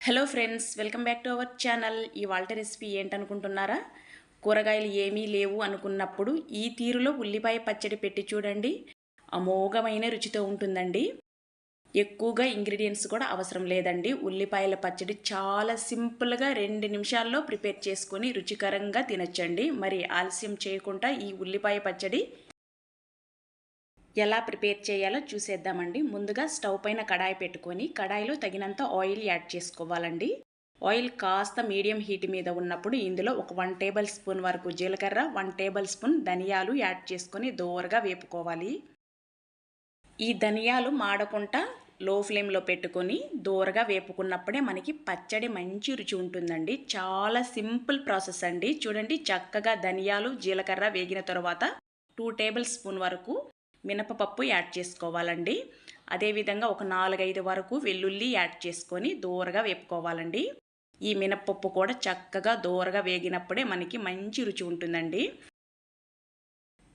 Hello friends welcome back to our channel ఈ వాల్ట recipe ఏంటనుకుంటున్నారా? కూరగాయలు ఏమీ లేవు అనుకున్నప్పుడు ఈ తీరులో ఉల్లిపాయ పచ్చడి పెట్టి చూడండి. అమోఘమైన రుచితో ఉంటుందండి. ఎక్కువగా ఇంగ్రీడియంట్స్ కూడా అవసరం లేదండి. ఉల్లిపాయల పచ్చడి చాలా సింపుల్గా రెండు నిమిషాల్లో ప్రిపేర్ చేసుకొని రుచికరంగా తినచ్చండి. మరి ఆలస్యం చేయకుండా ఈ ఉల్లిపాయ పచ్చడి ఎలా ప్రిపేర్ చేయాలో చూసేద్దామండి. ముందుగా స్టవ్ పైన కడాయి పెట్టుకొని కడాయిలో తగినంత ఆయిల్ యాడ్ చేసుకోవాలండి. ఆయిల్ కాస్త మీడియం హీట్ మీద ఉన్నప్పుడు ఇందులో ఒక వన్ టేబుల్ స్పూన్ వరకు జీలకర్ర వన్ టేబుల్ స్పూన్ ధనియాలు యాడ్ చేసుకొని దోరగా వేపుకోవాలి. ఈ ధనియాలు మాడకుండా లో ఫ్లేమ్లో పెట్టుకొని దూరగా వేపుకున్నప్పుడే మనకి పచ్చడి మంచి రుచి ఉంటుందండి. చాలా సింపుల్ ప్రాసెస్ అండి. చూడండి చక్కగా ధనియాలు జీలకర్ర వేగిన తర్వాత టూ టేబుల్ స్పూన్ వరకు మినపపప్పు యాడ్ చేసుకోవాలండి. అదేవిధంగా ఒక నాలుగైదు వరకు వెల్లుల్లి యాడ్ చేసుకొని దూరగా వేపుకోవాలండి. ఈ మినపప్పు కూడా చక్కగా దూరగా వేగినప్పుడే మనకి మంచి రుచి ఉంటుందండి.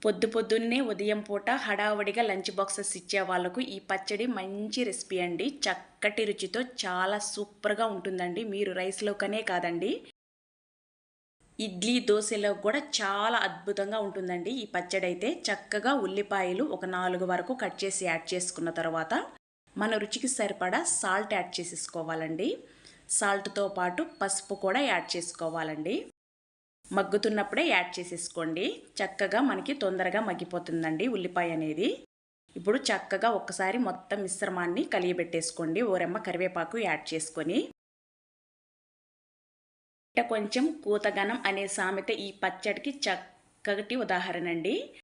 పొద్దు పొద్దున్నే ఉదయం పూట హడావుడిగా లంచ్ బాక్సెస్ ఇచ్చే వాళ్ళకు ఈ పచ్చడి మంచి రెసిపీ అండి. చక్కటి రుచితో చాలా సూపర్గా ఉంటుందండి. మీరు రైస్లోకనే కాదండి. ఇడ్లీ దోశలో కూడా చాలా అద్భుతంగా ఉంటుందండి. ఈ పచ్చడి అయితే చక్కగా ఉల్లిపాయలు ఒక నాలుగు వరకు కట్ చేసి యాడ్ చేసుకున్న తర్వాత మన రుచికి సరిపడా సాల్ట్ యాడ్ చేసేసుకోవాలండి. సాల్ట్తో పాటు పసుపు కూడా యాడ్ చేసుకోవాలండి. మగ్గుతున్నప్పుడే యాడ్ చేసేసుకోండి. చక్కగా మనకి తొందరగా మగ్గిపోతుందండి ఉల్లిపాయ అనేది. ఇప్పుడు చక్కగా ఒక్కసారి మొత్తం మిశ్రమాన్ని కలిగిపెట్టేసుకోండి ఓరెమ్మ కరివేపాకు యాడ్ చేసుకొని కొంచెం కూతగనం అనే సామెత ఈ పచ్చడికి చక్కటి ఉదాహరణ అండి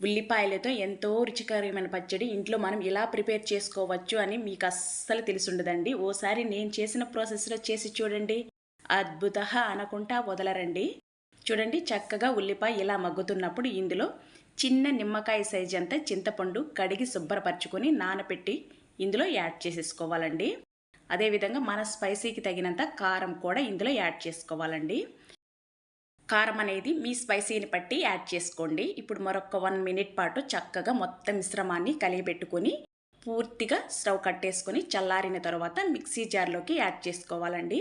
ఉల్లిపాయలతో ఎంతో రుచికరమైన పచ్చడి ఇంట్లో మనం ఇలా ప్రిపేర్ చేసుకోవచ్చు అని మీకు అస్సలు తెలిసిండదండి. ఓసారి నేను చేసిన ప్రాసెస్లో చేసి చూడండి. అద్భుత అనకుంటా వదలరండి. చూడండి చక్కగా ఉల్లిపాయ ఇలా మగ్గుతున్నప్పుడు ఇందులో చిన్న నిమ్మకాయ సైజ్ అంతా చింతపండు కడిగి శుభ్రపరచుకొని నానపెట్టి ఇందులో యాడ్ చేసేసుకోవాలండి. అదేవిధంగా మన స్పైసీకి తగినంత కారం కూడా ఇందులో యాడ్ చేసుకోవాలండి. కారం అనేది మీ స్పైసీని బట్టి యాడ్ చేసుకోండి. ఇప్పుడు మరొక వన్ మినిట్ పాటు చక్కగా మొత్తం మిశ్రమాన్ని కలిగిపెట్టుకొని పూర్తిగా స్టవ్ కట్టేసుకొని చల్లారిన తర్వాత మిక్సీ జార్లోకి యాడ్ చేసుకోవాలండి.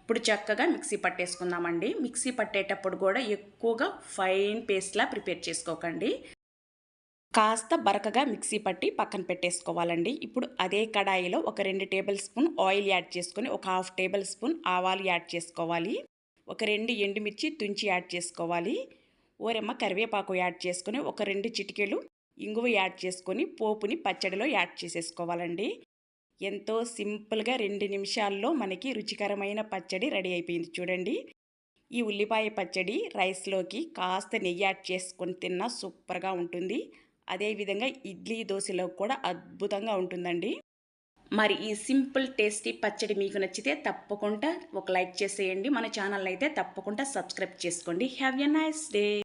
ఇప్పుడు చక్కగా మిక్సీ పట్టేసుకుందామండి. మిక్సీ పట్టేటప్పుడు కూడా ఎక్కువగా ఫైన్ పేస్ట్లా ప్రిపేర్ చేసుకోకండి. కాస్త బరకగా మిక్సీ పట్టి పక్కన పెట్టేసుకోవాలండి. ఇప్పుడు అదే కడాయిలో ఒక రెండు టేబుల్ స్పూన్ ఆయిల్ యాడ్ చేసుకొని ఒక హాఫ్ టేబుల్ స్పూన్ ఆవాలు యాడ్ చేసుకోవాలి. ఒక రెండు ఎండుమిర్చి తుంచి యాడ్ చేసుకోవాలి. ఓరెమ్మ కరివేపాకు యాడ్ చేసుకొని ఒక రెండు చిటికెలు ఇంగువ యాడ్ చేసుకొని పోపుని పచ్చడిలో యాడ్ చేసేసుకోవాలండి. ఎంతో సింపుల్గా రెండు నిమిషాల్లో మనకి రుచికరమైన పచ్చడి రెడీ అయిపోయింది చూడండి. ఈ ఉల్లిపాయ పచ్చడి రైస్లోకి కాస్త నెయ్యి యాడ్ చేసుకొని తిన్నా సూపర్గా ఉంటుంది. అదేవిధంగా ఇడ్లీ దోశలో కూడా అద్భుతంగా ఉంటుందండి. మరి ఈ సింపుల్ టేస్టీ పచ్చడి మీకు నచ్చితే తప్పకుండా ఒక లైక్ చేసేయండి. మన ఛానల్ అయితే తప్పకుండా సబ్స్క్రైబ్ చేసుకోండి. Have a nice day!